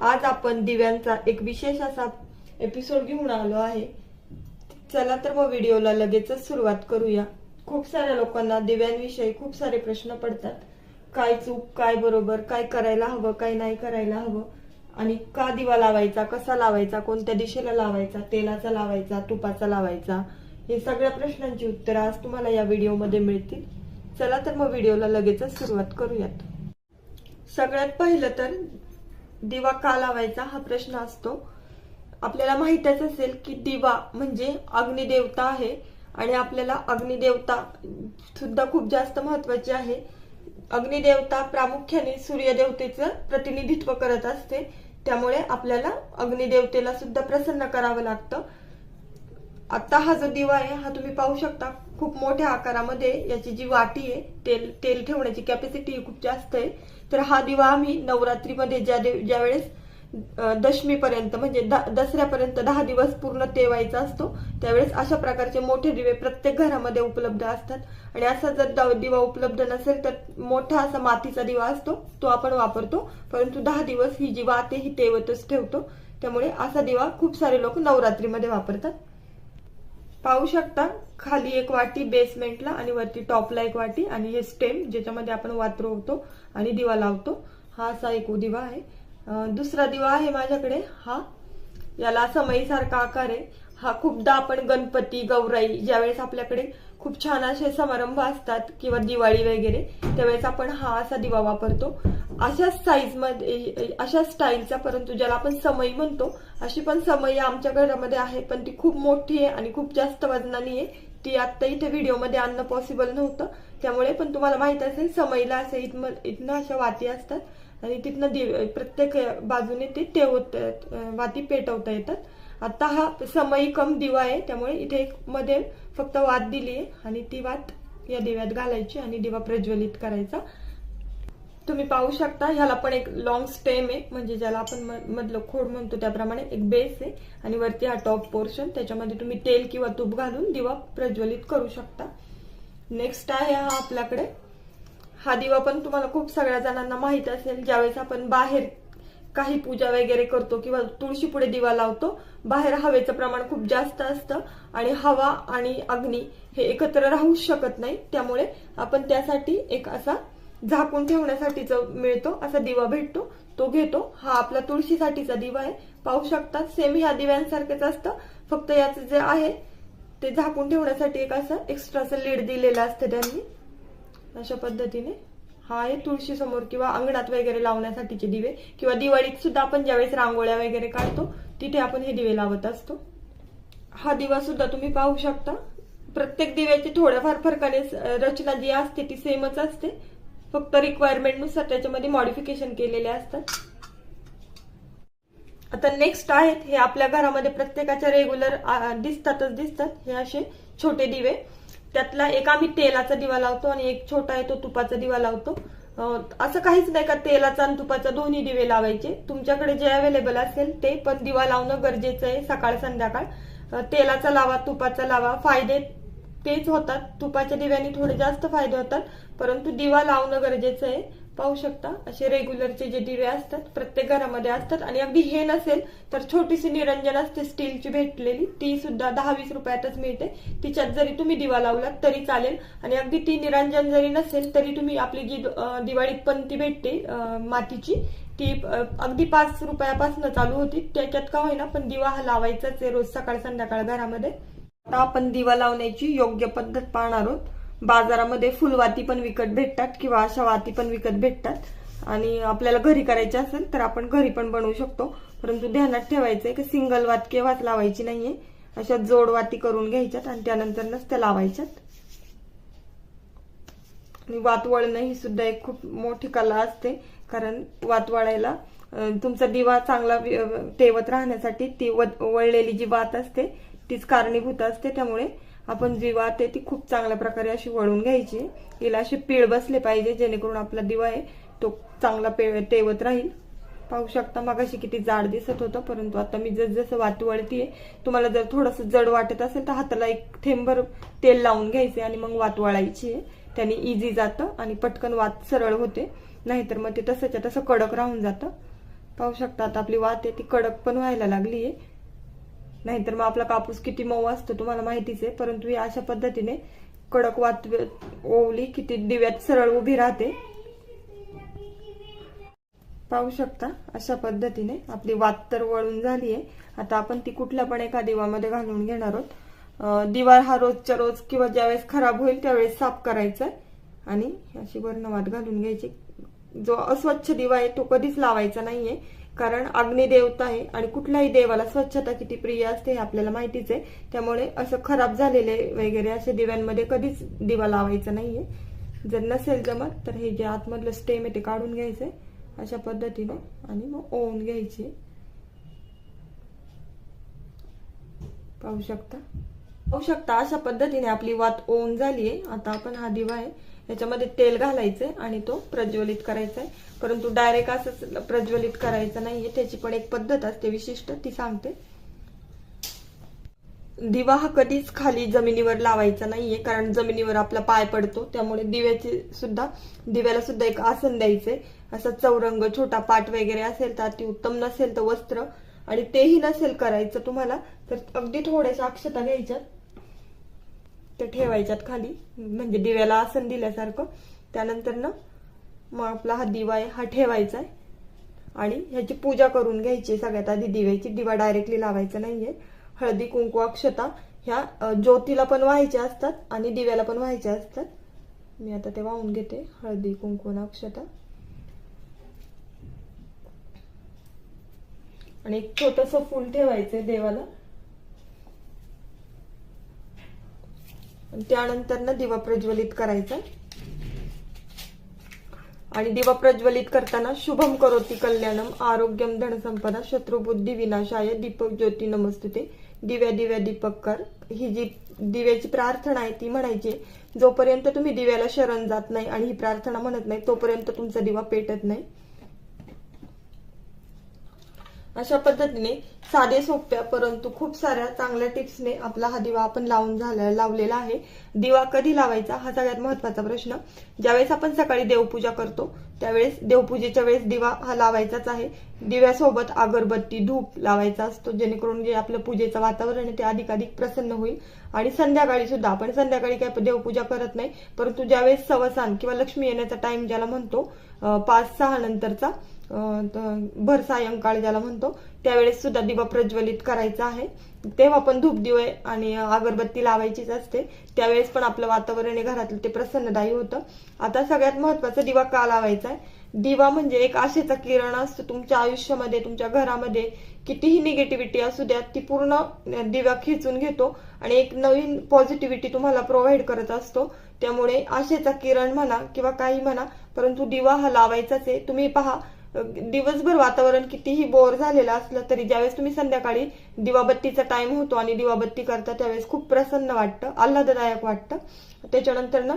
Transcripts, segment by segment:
आज आपण दिव्यांचा एक विशेष असा एपिसोड घेऊन आलो आहे. चला तर मग व्हिडिओला लगेचच सुरुवात करूया. खूप साऱ्या लोकांना दिव्यांविषयी खूप सारे प्रश्न पडतात. काय चूक काय बरोबर काय करायला हवं काय नाही करायला हवं. आणि का दिवा लावायचा कसा लावायचा कोणत्या दिशेला लावायचा तेलाचा लावायचा तुपाचा लावायचा हे सगळ्या प्रश्नांची उत्तरं आज तुम्हाला या व्हिडिओमध्ये मिळतील. चला तर मग व्हिडिओला लगेचच सुरुवात करूयात. सगळ्यात पहिलं तर दिवा का लावायचा हा प्रश्न असतो. आपल्याला माहितच असेल की दिवा म्हणजे अग्निदेवता आहे आणि आपल्याला अग्निदेवता सुद्धा खूप जास्त महत्वाची आहे. अग्निदेवता प्रामुख्याने सूर्यदेवतेचं प्रतिनिधित्व करत असते. त्यामुळे आपल्याला अग्निदेवतेला सुद्धा प्रसन्न करावं लागतं. आता हा जो दिवा आहे हा तुम्ही पाहू शकता. खूप मोठ्या आकारामध्ये याची जी वाटी आहे तेल तेल ठेवण्याची कॅपॅसिटी खूप जास्त आहे. तर हा दिवा आम्ही नवरात्रीमध्ये ज्या ज्या वेळेस दशमीपर्यंत म्हणजे द- दसऱ्यापर्यंत दहा दिवस पूर्ण तेवायचा असतो त्यावेळेस अशा प्रकारचे मोठे दिवे प्रत्येक घरामध्ये उपलब्ध असतात. आणि असा जर द- दिवा उपलब्ध नसेल तर मोठा असा मातीचा दिवा असतो तो आपण वापरतो. परंतु दहा दिवस ही जी वाते ही तेवतच ठेवतो. त्यामुळे असा दिवा खूप सारे लोक नवरात्रीमध्ये वापरतात. पाहू शकता खाली एक वाटी बेसमेंटला आणि वरती टॉपला एक वाटी आणि हे स्टेम ज्याच्यामध्ये आपण वात रोवतो आणि दिवा लावतो हा असा एक दिवा आहे. दुसरा दिवा आहे माझ्याकडे हा. याला समईसारखा आकार आहे. हा खूपदा आपण गणपती गौराई ज्यावेळेस आपल्याकडे खूप छान असे समारंभ असतात किंवा दिवाळी वगैरे त्यावेळेस आपण हा असा दिवा वापरतो. अशाच साईजमध्ये अशा स्टाईलचा परंतु ज्याला आपण समई म्हणतो अशी पण समई आमच्या घरामध्ये आहे पण ती खूप मोठी आहे आणि खूप जास्त वजनानी आहे. ती आता इथे व्हिडिओमध्ये आणणं पॉसिबल नव्हतं. त्यामुळे पण तुम्हाला माहीत असेल समईला असे इथनं इथनं अशा वाती असतात. आणि तिथनं प्रत्येक बाजूने ते वाती पेटवता येतात. आता हा समयी कम दिवा आहे त्यामुळे इथे एक मध्ये फक्त वात दिली आहे आणि ती वात या दिव्यात घालायची आणि दिवा प्रज्वलित करायचा. तुम्ही पाहू शकता ह्याला पण एक लॉंग स्टेम आहे म्हणजे ज्याला आपण म- मधलं खोड म्हणतो त्याप्रमाणे एक बेस आहे आणि वरती हा टॉप पोर्शन त्याच्यामध्ये तुम्ही तेल किंवा तूप घालून दिवा प्रज्वलित करू शकता. नेक्स्ट आहे हा आपल्याकडे. हा दिवा पण तुम्हाला खूप सगळ्या जणांना माहीत असेल ज्यावेळेस आपण बाहेर काही पूजा वगैरे करतो किंवा तुळशी पुढे दिवा लावतो बाहेर हवेचं प्रमाण खूप जास्त असतं आणि हवा आणि अग्नी हे एकत्र राहू शकत नाही. त्यामुळे आपण त्यासाठी एक असा झाकून ठेवण्यासाठी जो मिळतो असा दिवा भेटतो तो घेतो. हा आपला तुळशीसाठीचा दिवा आहे. पाहू शकतात सेम ह्या दिव्यांसारखेच असतं. फक्त याचं जे आहे ते झाकून ठेवण्यासाठी एक असं एक्स्ट्राचं लीड दिलेलं असतं त्यांनी. अशा पद्धतीने. हा आहे तुळशी समोर किंवा अंगणात वगैरे लावण्यासाठीचे दिवे किंवा दिवाळीत सुद्धा आपण ज्यावेळेस रांगोळ्या वगैरे काढतो तिथे आपण हे दिवे लावत असतो. हा दिवा सुद्धा तुम्ही पाहू शकता. प्रत्येक दिव्याची थोड्याफार फरकाने रचना जी असते ती सेमच असते. फक्त रिक्वायरमेंटनुसार त्याच्यामध्ये मॉडिफिकेशन केलेले असतात. आता नेक्स्ट आहेत हे आपल्या घरामध्ये प्रत्येकाच्या रेग्युलर दिसतातच दिसतात. हे असे छोटे दिवे. त्यातला एक आम्ही तेलाचा दिवा लावतो आणि एक छोटा आहे तो तुपाचा दिवा लावतो. असं काहीच नाही का तेलाचा आणि तुपाचा दोन्ही दिवे लावायचे. तुमच्याकडे जे अवेलेबल असेल ते पण दिवा लावणं गरजेचं आहे सकाळ संध्याकाळ. तेलाचा लावा तुपाचा लावा. फायदे तेच होतात. तुपाच्या दिव्याने थोडे जास्त फायदे होतात. परंतु दिवा लावणं गरजेचं आहे. पाहू शकता. असे रेग्युलरचे जे दिवे असतात प्रत्येक घरामध्ये असतात. आणि अगदी हे नसेल तर छोटीशी निरंजन असते स्टीलची भेटलेली. ती सुद्धा दहा वीस रुपयातच मिळते. तिच्यात जरी तुम्ही दिवा लावलात तरी चालेल. आणि अगदी ती निरंजन जरी नसेल तरी तुम्ही आपली जी दिवाळीत पण ती भेटते मातीची. ती अगदी पाच रुपयापासून चालू होती. त्याच्यात का होईना पण दिवा हा लावायचाच आहे रोज सकाळ संध्याकाळ घरामध्ये. आता आपण दिवा लावण्याची योग्य पद्धत पाहणार आहोत. बाजारामध्ये फुलवाती पण विकत भेटतात किंवा अशा वाती पण विकत भेटतात. आणि आपल्याला घरी करायचे असेल तर आपण घरी पण बनवू शकतो. परंतु ध्यानात ठेवायचंय की सिंगल वात केव्हाच लावायची नाहीये. अशा जोड वाती करून घ्यायच्यात आणि त्यानंतरच त्या लावायच्यात. आणि वात वळणं ही सुद्धा एक खूप मोठी कला असते. कारण वात वळायला तुमचा दिवा चांगला तेवत राहण्यासाठी ती वळलेली जी वात असते तीच कारणीभूत असते. त्यामुळे आपण जी वात आहे ती खूप चांगल्या प्रकारे अशी वळून घ्यायची. तिला अशी पीळ बसले पाहिजे जेणेकरून आपला दिवा आहे तो चांगला पे तेवत राहील. पाहू शकता मगाशी किती जाड दिसत होतं परंतु आता मी जस जसं वात वळतीये तुम्हाला जर थोडंसं जड वाटत असेल तर हाताला एक थेंबर तेल लावून घ्यायचे आणि मग वात वळायची आहे त्याने इझी जातं आणि पटकन वात सरळ होते. नाहीतर मग ते तसंच्या तसं कडक राहून जातं. पाहू शकता आता आपली वात आहे ती कडक पण व्हायला लागली आहे नाहीतर मग आपला कापूस किती मऊ असतो तुम्हाला माहितीच आहे. परंतु ही अशा पद्धतीने कडक वात ओवली किती दिव्यात सरळ उभी राहते. पाहू शकता अशा पद्धतीने आपली वात तर वळून झाली आहे आता आपण ती कुठल्या पण एका दिवामध्ये घालून घेणार आहोत. अं, दिवा हा रोजच्या रोज किंवा ज्यावेळेस खराब होईल त्यावेळेस साफ करायचा आहे. आणि अशी वर्णवात घालून घ्यायची. जो अस्वच्छ दिवा आहे तो कधीच लावायचा नाहीये. कारण अग्निदेवता आहे आणि कुठल्याही देवाला स्वच्छता किती प्रिय असते हे आपल्याला माहितीच आहे. त्यामुळे असं खराब झालेले वगैरे असे दिव्यांमध्ये कधीच दिवा लावायचा नाहीये. जर नसेल जमत तर हे जे आतमधलं स्टेम आहे ते काढून घ्यायचंय अशा पद्धतीने आणि मग ओवून घ्यायचे. पाहू शकता? पाहू शकता अशा पद्धतीने आपली वात ओवून झाली आहे आता आपण हा दिवा आहे ह्याच्यामध्ये तेल घालायचंय आणि तो प्रज्वलित करायचा आहे परंतु डायरेक्ट असंच प्रज्वलित करायचं नाहीये. त्याची पण एक पद्धत असते विशिष्ट ती सांगते. दिवा हा कधीच खाली जमिनीवर लावायचा नाहीये कारण जमिनीवर आपला पाय पडतो. त्यामुळे दिव्याची सुद्धा दिव्याला सुद्धा एक आसन द्यायचंय. असा चौरंग छोटा पाट वगैरे असेल तर अति उत्तम नसेल तर वस्त्र. आणि तेही नसेल करायचं तुम्हाला तर अगदी थोड्याशा अक्षता घ्यायच्या त्या ठेवायच्यात खाली म्हणजे दिव्याला आसन दिल्यासारखं. त्यानंतर ना मग आपला हा दिवा आहे हा ठेवायचा आहे आणि ह्याची पूजा करून घ्यायची सगळ्यात आधी दिव्याची. दिवा डायरेक्टली लावायचा नाहीये. हळदी कुंकू अक्षता ह्या ज्योतीला पण व्हायच्या असतात आणि दिव्याला पण व्हायच्या असतात. मी आता ते वाहून घेते. हळदी कुंकू अक्षता. आणि एक छोटस फूल ठेवायचंय देवाला. त्यानंतर ना दिवा प्रज्वलित करायचा. आणि दिवा प्रज्वलित करताना शुभम करोती कल्याणम आरोग्यम धनसंपदा शत्रुबुद्धी विनाशाय दीपक ज्योती नमस्तुते दिव्या दिव्या दीपक कर ही जी दिव्याची प्रार्थना आहे ती म्हणायची जोपर्यंत तुम्ही दिव्याला शरण जात नाही आणि ही प्रार्थना म्हणत नाही तोपर्यंत तुमचा दिवा पेटत नाही. अशा पद्धतीने साधे सोप्या परंतु खूप साऱ्या चांगल्या टिप्सने आपला हा दिवा आपण लावून झाला लावलेला आहे. दिवा कधी लावायचा हा सगळ्यात महत्त्वाचा प्रश्न. ज्यावेळेस आपण सकाळी देवपूजा करतो त्यावेळेस देवपूजेच्या वेळेस दिवा हा लावायचाच आहे. दिव्यासोबत अगरबत्ती धूप लावायचा असतो जेणेकरून जे आपलं पूजेचं वातावरण आहे ते अधिकाधिक प्रसन्न होईल. आणि संध्याकाळी सुद्धा आपण संध्याकाळी काय देवपूजा करत नाही परंतु ज्यावेळेस सवसान किंवा लक्ष्मी येण्याचा टाइम ज्याला म्हणतो पाच सहा नंतरचा भर सायंकाळ ज्याला म्हणतो त्यावेळेस सुद्धा दिवा प्रज्वलित करायचा आहे. तेव्हा पण धूप दिवे आणि अगरबत्ती लावायचीच असते. त्यावेळेस पण आपलं वातावरण आहे घरातलं ते प्रसन्नदायी होतं. आता सगळ्यात महत्त्वाचा दिवा का लावायचा आहे? दिवा म्हणजे एक आशेचा किरण असतो तुमच्या आयुष्यामध्ये तुमच्या घरामध्ये. कितीही निगेटिव्हिटी असू द्या ती पूर्ण दिवा खेचून घेतो आणि एक नवीन पॉझिटिव्हिटी तुम्हाला प्रोव्हाइड करत असतो. त्यामुळे आशेचा किरण म्हणा किंवा काही म्हणा परंतु दिवा हा लावायचाच आहे. तुम्ही पहा दिवसभर वातावरण कितीही बोर झालेलं असलं तरी ज्यावेळेस तुम्ही संध्याकाळी दिवाबत्तीचा टाइम होतो आणि दिवाबत्ती करता त्यावेळेस खूप प्रसन्न वाटतं आल्हाददायक वाटतं. त्याच्यानंतर ना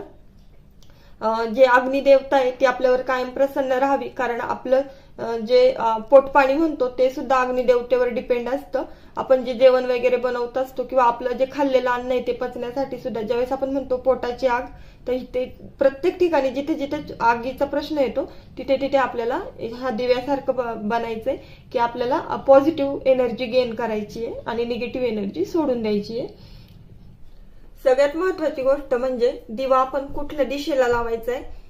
जे अग्निदेवता आहे ती आपल्यावर कायम प्रसन्न राहावी. कारण आपलं जे पोटपाणी म्हणतो ते सुद्धा अग्निदेवतेवर डिपेंड असतं. आपण जे जेवण वगैरे बनवत असतो किंवा आपलं जे खाल्लेलं अन्न आहे ते पचण्यासाठी सुद्धा ज्यावेळेस आपण म्हणतो पोटाची आग तर इथे प्रत्येक ठिकाणी जिथे जिथे आगीचा प्रश्न येतो तिथे तिथे आपल्याला हा दिव्यासारखं बनायचंय की आपल्याला पॉझिटिव्ह एनर्जी गेन करायची आहे आणि निगेटिव्ह एनर्जी सोडून द्यायची आहे सगळ्यात महत्वाची गोष्ट म्हणजे दिवा आपण कुठल्या दिशेला लावायचा आहे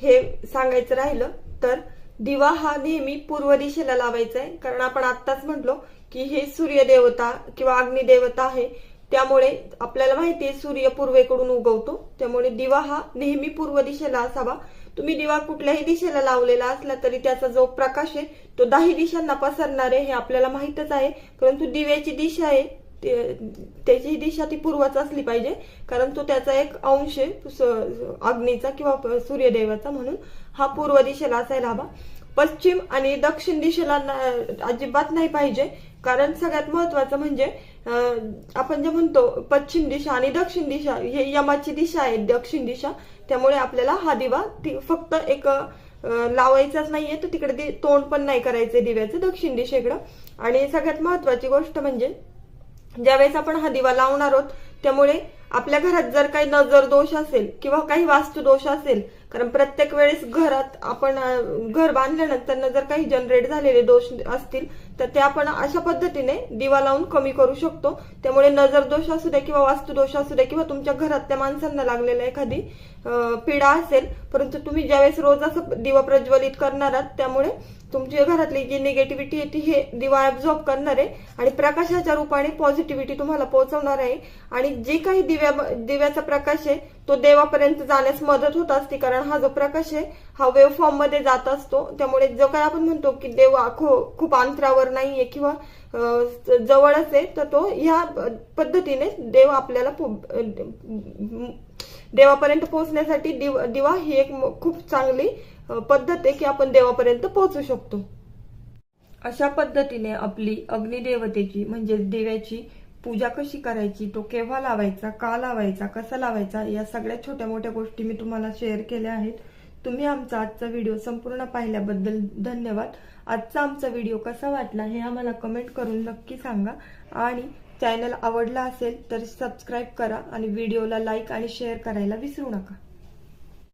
हे सांगायचं राहिलं तर दिवा हा नेहमी पूर्व दिशेला लावायचा आहे कारण आपण आत्ताच म्हटलो की हे सूर्यदेवता किंवा अग्निदेवता आहे. त्यामुळे आपल्याला माहिती आहे सूर्य पूर्वेकडून उगवतो. त्यामुळे दिवा हा नेहमी पूर्व दिशेला असावा. तुम्ही दिवा कुठल्याही दिशेला लावलेला असला तरी त्याचा जो प्रकाश आहे तो दहा दिशांना पसरणार आहे हे आपल्याला माहितच आहे. परंतु दिव्याची दिशा आहे त्याची दिशा ती पूर्वच असली पाहिजे. कारण तो त्याचा एक अंश आहे अग्नीचा किंवा सूर्यदेवाचा म्हणून. हा पूर्व दिशेला असायला हवा. पश्चिम आणि दक्षिण दिशेला अजिबात नाही पाहिजे. कारण सगळ्यात महत्वाचं म्हणजे आपण जे म्हणतो पश्चिम दिशा आणि दक्षिण दिशा हे यमाची दिशा आहे दक्षिण दिशा. त्यामुळे आपल्याला हा दिवा ती- फक्त एक लावायचाच नाहीये. तर तिकडे तोंड पण नाही करायचं दिव्याचं दक्षिण दिशेकडं. आणि सगळ्यात महत्वाची गोष्ट म्हणजे ज्यावेळेस आपण हा दिवा लावणार आहोत त्यामुळे आपल्या घरात जर काही नजर दोष असेल किंवा काही वास्तू दोष असेल कारण प्रत्येक वेळेस घरात आपण घर बांधल्यानंतर जर काही जनरेट झालेले दोष असतील तर ते आपण अशा पद्धतीने दिवा लावून कमी करू शकतो. त्यामुळे नजर दोष असू द्या किंवा वास्तुदोष असू द्या किंवा तुमच्या घरातल्या माणसांना लागलेला एखादी पीडा असेल परंतु तुम्ही ज्यावेळेस रोज असं दिवा प्रज्वलित करणार आहात त्यामुळे तुमच्या घरातली जी निगेटिव्हिटी आहे ती हे दिवा ऍब्झॉर्ब करणार आहे आणि प्रकाशाच्या रूपाने पॉझिटिव्हिटी तुम्हाला पोहोचवणार आहे. आणि जे काही दिव्या दिव्याचा प्रकाश आहे तो देवापर्यंत जाण्यास मदत होत असते कारण हा जो प्रकाश आहे हा वेव्ह फॉर्ममध्ये जात असतो. त्यामुळे जो काय आपण म्हणतो की देव खूप अंतरावर नाहीये किंवा जवळच आहे तर तो ह्या पद्धतीने देव आपल्याला देवापर्यंत पोहोचण्यासाठी दिव दिवा ही एक खूप चांगली पद्धत आहे की आपण देवापर्यंत पोहोचू शकतो. अशा पद्धतीने आपली अग्निदेवतेची म्हणजे दिव्याची पूजा कशी करायची तो केव्हा लावायचा का लावायचा कसा लावायचा या सगळ्या छोट्या मोठ्या गोष्टी मी तुम्हाला शेअर केल्या आहेत. तुम्ही आमचा आजचा व्हिडिओ संपूर्ण पाहिल्याबद्दल धन्यवाद. आजचा आमचा व्हिडिओ कसा वाटला हे आम्हाला कमेंट करून नक्की सांगा. आणि चॅनल आवडला असेल तर सबस्क्राईब करा आणि व्हिडिओला लाईक आणि शेअर करायला विसरू नका.